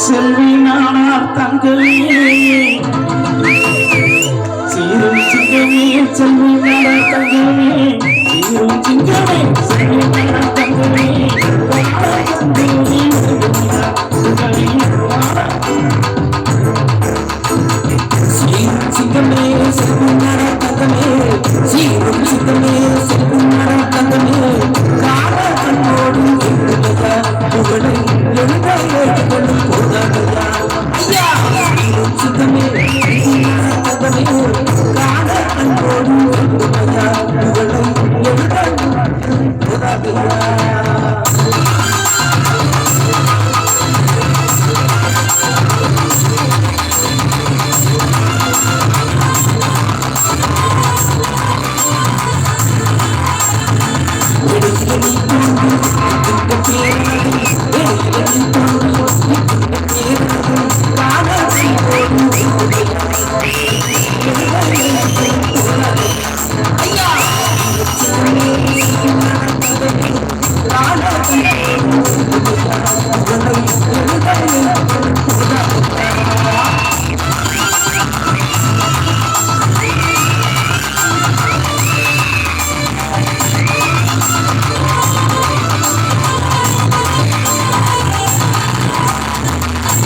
செல்வி நானார் தங்கமே சீரும் சிங்கமே செல்வி நானார் தங்கமே சீரும் சிங்கமே செல்வி நானார் தங்கமே சீரும் சிங்கமே செல்வி நானார் தங்கமே சீரும் சிங்கமே செல்வி நானார் தங்கமே கால கண்ணோடு எங்குலையா கண்ணோடு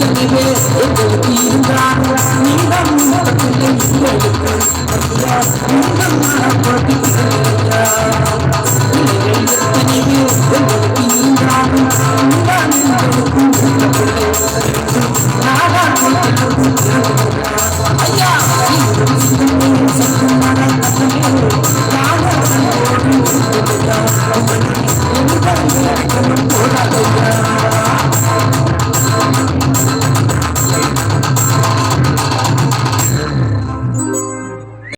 கண்ணிலே உங்களுக்கு இருந்தால் நீடம் உலகத்திலே இல்லை நீடம் மனப்போட்டிலே உங்களுக்கு இருந்தால் நீதான் எங்களுக்கும் இருந்தவில்லை நாதான் ஐயா நாடன்